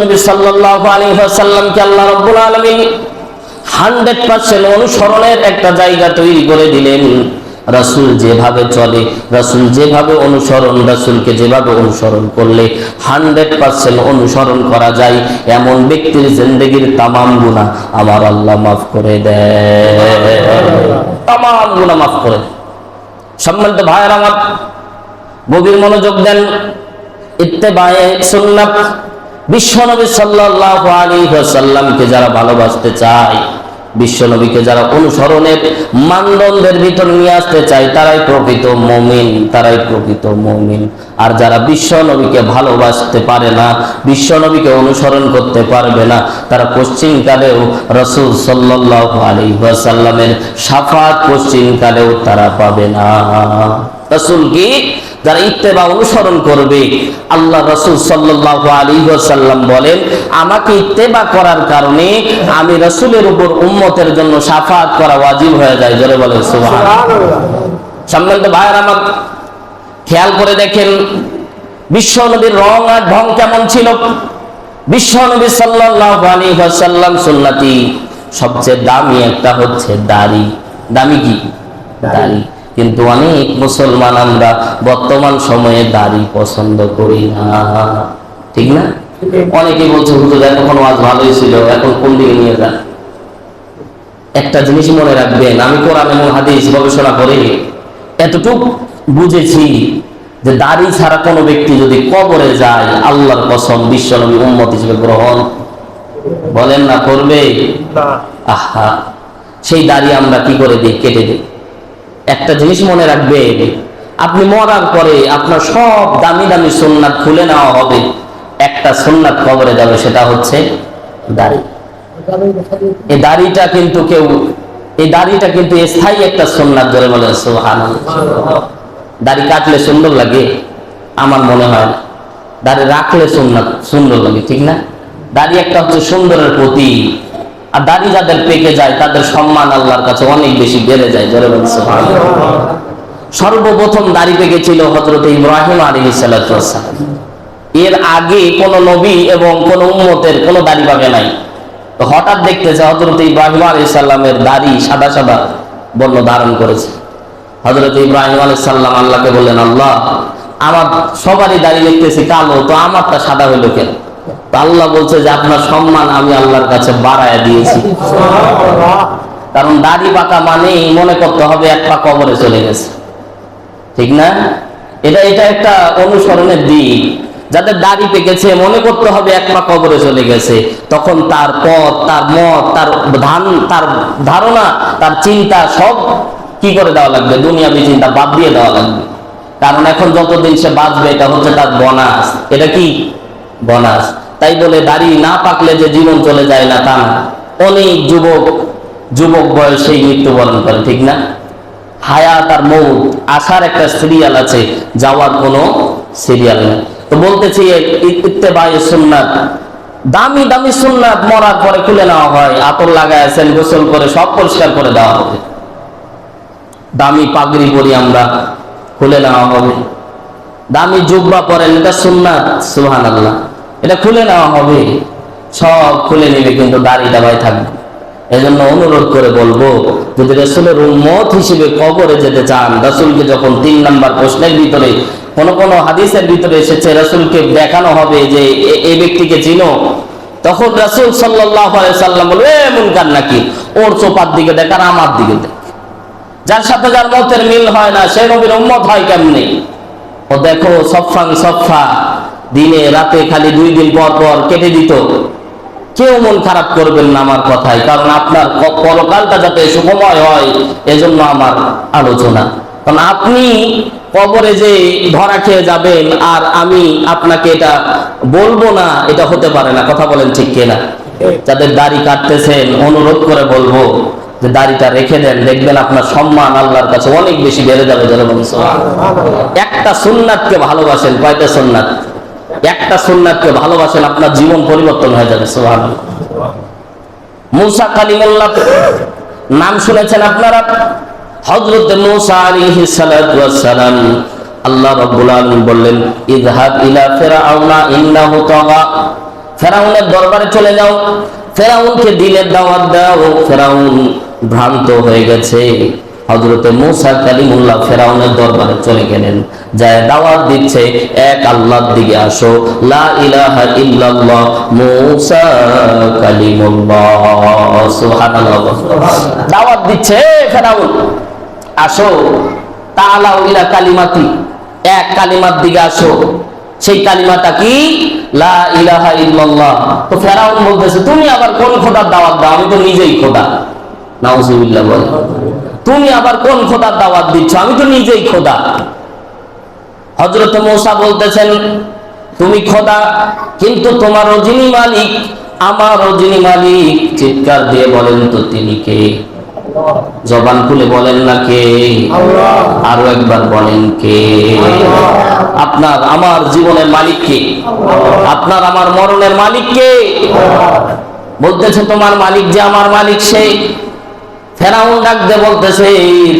নবী সাল্লাল্লাহু আলাইহি ওয়াসাল্লামকে আল্লাহ রাব্বুল আলামিন 100% অনুসরণের একটা জায়গা তৈরি করে দিলেন। রাসূল যেভাবে চলে, রাসূল যেভাবে অনুসরণ, রাসূলকে যেভাবে অনুসরণ করলে 100% অনুসরণ করা যায়। এমন ব্যক্তির জিন্দেগীর তামাম গুনাহ আমার আল্লাহ মাফ করে দেয় তামাম গুনাহ মাফ করে। সম্মানিত ভাইয়ের আমার গভীর মনোযোগ দেন। ইত্তেবায়ে সুন্নাত বিশ্বনবী সাল্লাল্লাহু আলাইহি ওয়াসাল্লামকে যারা ভালোবাসতে চায়, বিশ্বনবীকে যারা অনুসরণের মানদণ্ডের ভিতর নিয়ে আসতে চায়, তারাই প্রকৃত মুমিন, তারাই প্রকৃত মুমিন। আর যারা বিশ্বনবীকে ভালোবাসতে পারে না, বিশ্বনবীকে অনুসরণ করতে পারবে না, তারা পশ্চিমকালেও রসুল সাল্লাল্লাহু আলাইহি ওয়াসাল্লামের শাফাত পশ্চিমকালেও তারা পাবে না। রসুল কি? যারা ইত্তেবা অনুসরণ করবে আল্লাহ রসুল সাল্লাল্লাহু আলাইহি ওয়াসাল্লাম বলেন আমাকে ইত্তেবা করার কারণে আমি রসুলের উপর উম্মতের জন্য শাফাত করা ওয়াজিব হয়ে যায়। জোরে বলেন সুবহানাল্লাহ। সম্মানিত ভাইয়ের আমার খেয়াল করে দেখেন বিশ্ব নবীর রং আর ঢং কেমন ছিল? বিশ্ব নবী সাল্লাল্লাহু আলাইহি ওয়াসাল্লাম সুন্নতি সবচেয়ে দামি একটা হচ্ছে দাড়ি। দামি কি? দাড়ি। কিন্তু অনেক মুসলমান আমরা বর্তমান সময়ে দাড়ি পছন্দ করি না। ঠিক না? অনেকে বলছে হুজুর এতক্ষণ আজ ভালোই ছিল এখন কোন দিকে নিয়ে যান? একটা জিনিস মনে রাখবেন আমি কোরআন এবং হাদিস গবেষণা করে এতটুক বুঝেছি যে দাড়ি ছাড়া কোনো ব্যক্তি যদি কবরে যায় আল্লাহর কসম বিশ্বনবী উম্মত হিসেবে গ্রহণ বলেন না করবে? আহা! সেই দাড়ি আমরা কি করে দিই? কেটে দিই। একটা জিনিস মনে রাখবেন আপনি মরার পরে আপনার সব দামি দামি সুন্নাত খুলে নেওয়া হবে। একটা সুন্নাত কবরে যাবে, সেটা হচ্ছে দাড়ি। এই দাড়িটা কিন্তু কেউ এই দাড়িটা কিন্তু স্থায়ী একটা সুন্নাত ধরে বলে, সুবহানাল্লাহ। দাড়ি কাটলে সুন্দর লাগে, আমার মনে হয় না। দাড়ি রাখলে সুন্নাত সুন্দর লাগে, ঠিক না? দাড়ি একটা হচ্ছে সুন্দরের প্রতীক। আর দাড়ি যাদের পেকে যায়, তাদের সম্মান আল্লাহর কাছে অনেক বেশি বেড়ে যায়। ধরে বলে সুবহানাল্লাহ। সর্বপ্রথম দাড়ি পেকেছিল হজরত ইব্রাহিম আলী সালাম। এর আগে কোন নবী এবং কোন উম্মতের কোন দাড়ি পাবে নাই। হঠাৎ দেখতেছে হজরত ইব্রাহিম আলী সাল্লামের দাড়ি সাদা সাদা বর্ণ ধারণ করেছে। হজরত ইব্রাহিম আলী সাল্লাম আল্লাহকে বললেন, আল্লাহ, আমার সবারই দাড়ি দেখতেছি কালো, তো আমারটা সাদা হইল কেন? আল্লাহ বলছে যে আপনার সম্মান আমি আল্লাহর কাছে বাড়ায় দিয়েছি। কারণ দাড়ি পাকা মানেই মনে করতে হবে এক পা কবরে চলে গেছে। ঠিক না? এটা এটা একটা অনুসরণের দিক। যাদের দাড়ি পেকেছে, মনে করতে হবে এক পা কবরে চলে গেছে। তখন তার পথ, তার মত, তার ধান, তার ধারণা, তার চিন্তা সব কি করে দেওয়া লাগবে? দুনিয়াবি চিন্তা বাদ দিয়ে দেওয়া লাগবে। কারণ এখন যতদিন সে বাঁচবে, এটা হচ্ছে তার বনাস। এটা কি? বনাস। তাই বলে, দাড়ি না পাকলে যে জীবন চলে যায় না তা না। অনেক যুবক যুবক বয়সেই মৃত্যুবরণ করে, ঠিক না? হায়াত আর মৌত আসার একটা সিরিয়াল আছে যাওয়ার কোনো সিরিয়াল নেই তো বলতেছি ইত্তেবায় দামি দামি সুন্নাত মরার পরে খুলে নেওয়া হয়, আতর লাগায় আছেন, গোসল করে, সব পরিষ্কার করে দেওয়া হবে। দামি পাগড়ি পরি আমরা, খুলে নেওয়া হবে। দামি জুব্বা পরেন এটা সুন্নাত সুহান আল্লাহ এটা খুলে নেওয়া হবে। সব খুলে নিবে কিন্তু দাড়িটা ভাই থাকবে। এজন্য অনুরোধ করে বলব, যদি রসুলের উম্মত হিসেবে কবরে যেতে চান, রসুলকে যখন তিন নাম্বার প্রশ্নের ভিতরে, কোন কোন হাদিসের ভিতরে এসেছে, রসুলকে দেখানো হবে যে এই ব্যক্তিকে চিনো, তখন রসুল সাল্লাম বলবে, এ মুনকার নাকি? ওর চোপার দিকে দেখ আর আমার দিকে দেখ। যার সাথে যার মতের মিল হয় না, সে নবীর উম্মত হয় কেমনি? ও দেখো সফান সফা দিনে রাতে খালি দুই দিন পর পর কেটে দিত। কেউ মন খারাপ করবেন না আমার কথায় কারণ আপনার পরকালটা যাতে সুখময় হয় এজন্য আমার আলোচনা। কারণ আপনি কবরে যে ধরা খেয়ে যাবেন আর আমি আপনাকে এটা বলব না এটা হতে পারে না। কথা বলেন ঠিক কিনা? যাদের দাড়ি কাটতেছেন অনুরোধ করে বলব যে দাড়িটা রেখে দেন। দেখবেন আপনার সম্মান আল্লাহর কাছে অনেক বেশি বেড়ে যাবে একটা সুন্নাতকে ভালোবাসেন কয়টা সুন্নাত? একটা সুন্নাতকে ভালোবাসেন আপনার জীবন পরিবর্তন হয়ে যাবে সোহান মুসা কালিমুল্লাহ, নাম শুনেছেন আপনারা? হযরত মুসা আলাইহিস সালাতু সালাম আল্লাহ রাব্বুল আলামিন বললেন, ইযহাব ইলা ফিরআউনা ইন্নাহু তাগা। ফেরাউনের দরবারে চলে যাও। ফেরাউনকে দিনের দাওয়াত দাও। ফেরাউন ভ্রান্ত হয়ে গেছে। হজরতে মুসা কালিমুল্লাহ ফেরাউনের দরবারে চলে গেলেন। যায় দাওয়াত দিচ্ছে, এক আল্লাহর দিকে আসো। লা ইলাহা ইল্লাল্লাহ, মুসা কালিমুল্লাহ। সুবহানাল্লাহ দাওয়াত দিচ্ছে ফেরাউন, আসো। তাআলাউ ইলা কালিমাতি, এক কালিমার দিকে আসো। সেই কালিমাটা কি? লা ইলাহা ইল্লাল্লাহ। তো ফেরাউন বলতেছে, তুমি আবার কোন খোদার দাওয়াত দাও? আমি তো নিজেই খোদা। নাউজুবিল্লাহ বলে। তুমি আবার কোন খোদার দাওয়াত দিচ্ছ? আমি তো নিজেই খোদা। হজরত মৌসা বলতেছেন তুমি খোদা কিন্তু তোমার যিনি মালিক আমার যিনি মালিক চিৎকার দিয়ে বলেন তো তিনি কে? জবান খুলে বলেন না কে? আরও একবার বলেন কে? আপনার আমার জীবনের মালিক কে? আপনার আমার মরণের মালিক কে? বলতেছে তোমার মালিক যে আমার মালিক সে। ফেরাউন ডাকতে বলতেছে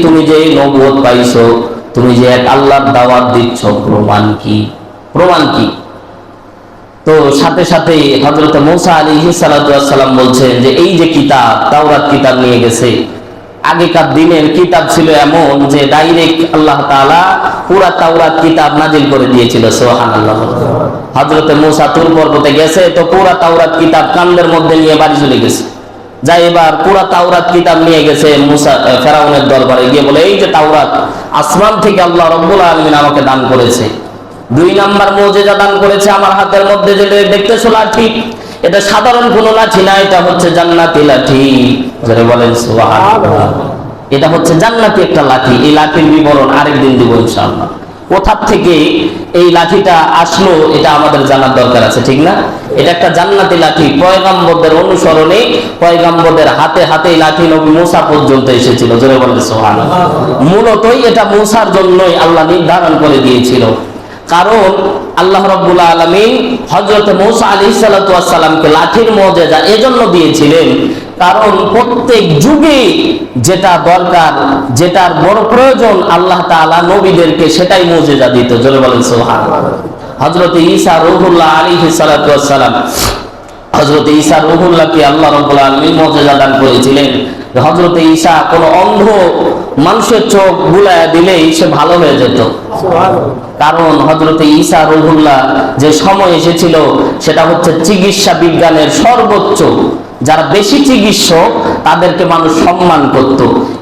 তুমি যে নবুয়ত পাইছো, তুমি যে এক আল্লাহর দাওয়াত দিচ্ছ, প্রমাণ কি? প্রমাণ কি? তো সাথে সাথে হজরত মৌসা আলী সালাম বলছেন যে, এই যে কিতাব, তাওরাত কিতাব নিয়ে গেছে, আগেকার দিনের কিতাব ছিল এমন যে ডাইরেক্ট আল্লাহ তাআলা পুরা তাওরাত কিতাব নাজিল করে দিয়েছিল, সুবহানাল্লাহ। হযরত মূসা তুর পর্বতে গেছে, তো পুরা তাওরাত কিতাব কান্দের মধ্যে নিয়ে বাড়ি চলে গেছে। যা এবার পুরা তাওরাত কিতাব নিয়ে গেছে মুসা ফেরাউনের দরবারে। গিয়ে বলে, এই যে তাওরাত, আসমান থেকে আল্লাহ রব্বুল আলামিন আমাকে দান করেছে। দুই নাম্বার দান করেছে আমার হাতের মধ্যে যেটা দেখতেছো লাঠি। এটা সাধারণ কোনো লাঠি না, এটা হচ্ছে জান্নাতি লাঠি। যারা বলেন এটা হচ্ছে জান্নাতি একটা লাঠি। এই লাঠির বিবরণ আরেকদিন দিব ইনশাআল্লাহ। কোথা থেকে এই লাঠিটা আসলো, এটা আমাদের জানার দরকার আছে, ঠিক না? এটা একটা জান্নাতি লাঠি, পয়গাম্বরদের অনুসরণে, পয়গাম্বরদের হাতে হাতে লাঠি নবী মুসা পর্যন্ত এসেছিল, জোরে বলেন সুবহানাল্লাহ। মূলতই এটা মুসার জন্যই আল্লাহ নির্ধারণ করে দিয়েছিল। কারণ আল্লাহ রব্বুল আলমিন হজরত মৌসা আলী সালাতামকে লাঠির মজেজা এজন্য দিয়েছিলেন কারণ প্রত্যেক যুগে যেটা দরকার যেটার বড় প্রয়োজন আল্লাহ তাআলা নবীদেরকে সেটাই মজেজা দিত। জোরে বলেন সোহান হজরত ঈসা রহুল্লাহ আলী সালাতাম হজরত ঈসা রহুল্লাহকে আল্লাহ রব্বুল আলমিন মজেজা দান করেছিলেন। হজরত ঈসা কোনো অন্ধ মানুষের চোখ বুলায় দিলেই সে ভালো হয়ে যেত। কারণ হজরতে ঈসা রহুল্লাহ যে সময় এসেছিল সেটা হচ্ছে চিকিৎসা বিজ্ঞানের সর্বোচ্চ যারা বেশি চিকিৎসক তাদেরকে মানুষ সম্মান করত।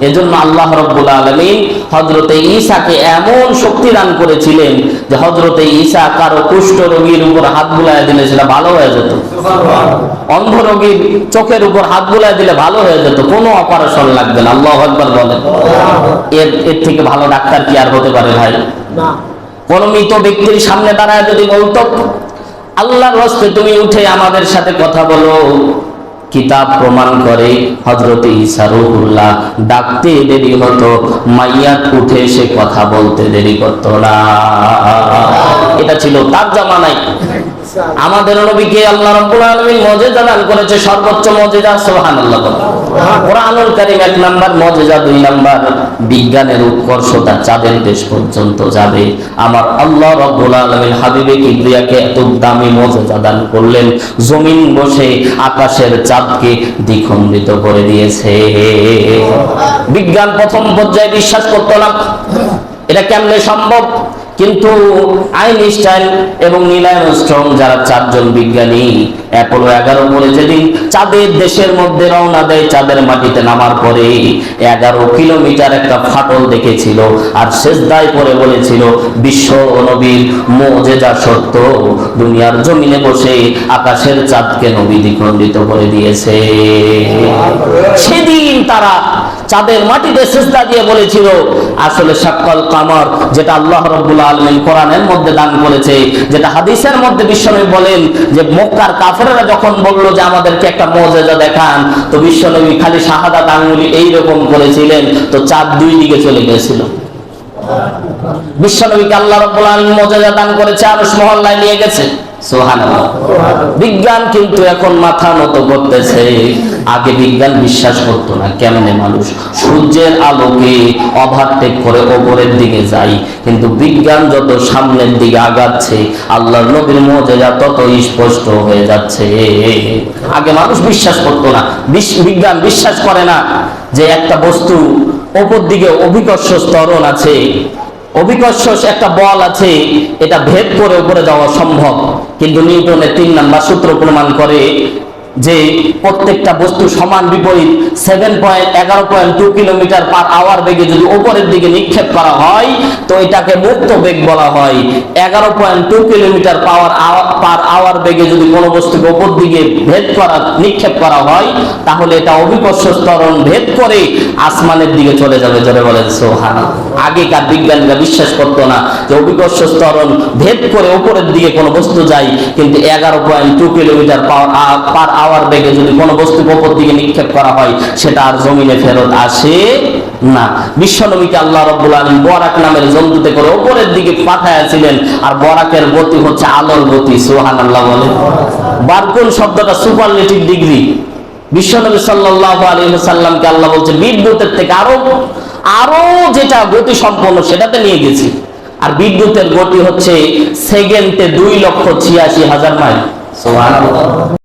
এজন্য আল্লাহ রব্বুল আলমিন হজরতে ঈসাকে এমন শক্তি দান করেছিলেন যে হজরতে ঈসা কারও কুষ্ঠ রোগীর উপর হাত বুলায় দিলে সেটা ভালো হয়ে যেত। অন্ধ রোগীর চোখের উপর হাত বুলায় দিলে ভালো হয়ে যেত। কোনো অপারেশন লাগবে না। আল্লাহ একবার বলেন। এর এর থেকে ভালো ডাক্তার কি আর হতে পারে ভাই? কোন মৃত ব্যক্তির সামনে দাঁড়ায় যদি বলতো আল্লাহর হস্তে তুমি উঠে আমাদের সাথে কথা বলো। কিতাব প্রমাণ করে হজরত ইসারুল্লাহ ডাকতে দেরি হতো মাইয়াত উঠে এসে কথা বলতে দেরি করতো না। এটা ছিল তার জামানায়। আমাদের নবীকে আল্লাহ রাব্বুল আলামিন মুজিজা দান করেছে সর্বোচ্চ মুজিজা সুবহানাল্লাহ কোরআনুল কারীম এক নাম্বার মুজিজা দুই নাম্বার। বিজ্ঞানের উৎকর্ষতা চাঁদের দেশ পর্যন্ত যাবে। আমার আল্লাহ রাব্বুল আলামিন হাবিবে কিবরিয়াকে এত দামি মুজিজা দান করলেন জমিন বসে আকাশের চাঁদকে দ্বিখণ্ডিত করে দিয়েছে। বিজ্ঞান প্রথম পর্যায়ে বিশ্বাস করতো না এটা কেমনে সম্ভব? কিন্তু আইনস্টাইন এবং নীল আর্মস্ট্রং যারা চারজন বিজ্ঞানী অ্যাপোলো এগারো বলে যেদিন চাঁদের দেশের মধ্যে রওনা দেয় চাঁদের মাটিতে নামার পরে এগারো কিলোমিটার একটা ফাটল দেখেছিল আর শেষদায় পরে বলেছিল বিশ্ব নবীর মোজেজা সত্য দুনিয়ার জমিনে বসে আকাশের চাঁদকে নবী দ্বিখণ্ডিত করে দিয়েছে। সেদিন তারা চাঁদের মাটিতে চেষ্টা দিয়ে বলেছিল, আসলে সাক্কল কামর, যেটা আল্লাহ রব্বুল আলমিন কোরআনের মধ্যে দান করেছে, যেটা হাদিসের মধ্যে বিশ্বনবী বলেন যে মক্কার কাফেররা যখন বলল যে আমাদেরকে একটা মজেজা দেখান, তো বিশ্বনবী খালি শাহাদাত আঙ্গুলি এইরকম করেছিলেন, তো চাঁদ দুই দিকে চলে গিয়েছিল। বিশ্বনবীকে আল্লাহ রব্বুল আলামিন মর্যাদা দান করেছে আরশ মহল্লায় নিয়ে গেছে। সুবহানাল্লাহ। বিজ্ঞান কিন্তু এখন মাথা নত করতেছে। আগে বিজ্ঞান বিশ্বাস করতো না, কেমনে মানুষ সূর্যের আলোকে ওভারটেক করে ওপরের দিকে যায়। কিন্তু বিজ্ঞান যত সামনের দিকে আগাচ্ছে, আল্লাহর নবীর মজেজা তত স্পষ্ট হয়ে যাচ্ছে। আগে মানুষ বিশ্বাস করতো না বিজ্ঞান বিশ্বাস করে না যে একটা বস্তু ওপর দিকে অভিকর্ষ স্তরণ আছে, অভিকর্ষ একটা বল আছে, এটা ভেদ করে উপরে যাওয়া সম্ভব। কিন্তু নিউটনের তিন নাম্বার সূত্র প্রমাণ করে যে প্রত্যেকটা বস্তু সমান বিপরীত সেভেন পয়েন্ট এগারো point two kilometre per hour বেগে যদি উপরের দিকে নিক্ষেপ করা হয়, তো এটাকে মুক্ত বেগ বলা হয়। এগারো point two kilometre power per hour বেগে যদি কোনো বস্তুকে উপর দিকে ভেদ করা, নিক্ষেপ করা হয়, তাহলে এটা অভিকর্ষ স্তরণ ভেদ করে আসমানের দিকে চলে যাবে, জোরে বলেন সোহান আগেকার বিজ্ঞানীরা বিশ্বাস করতো না যে অভিকর্ষ স্তরণ ভেদ করে উপরের দিকে কোনো বস্তু যায়, কিন্তু এগারো point two kilometre per hour বেগে যদি কোনো বস্তু উপর দিকে নিক্ষেপ করা হয় সেটা আর জমিনে ফেরত আসে না। বিশ্বনবীকে আল্লাহ রব্বুল আলম বরাক নামের জন্তুতে করে উপরের দিকে পাঠাইয়াছিলেন, আর বরাকের গতি হচ্ছে আলোর গতি সোহান আল্লাহ বলে বারকুন শব্দটা সুপারলেটিভ ডিগ্রি? বিশ্বনবী সাল্লাল্লাহু আলাইহি সাল্লামকে আল্লাহ বলছে, বিদ্যুতের থেকে আরও আরও যেটা গতি সম্পন্ন সেটাতে নিয়ে গেছি। আর বিদ্যুতের গতি হচ্ছে সেকেন্ডে দুই লক্ষ ছিয়াশি হাজার মাইল।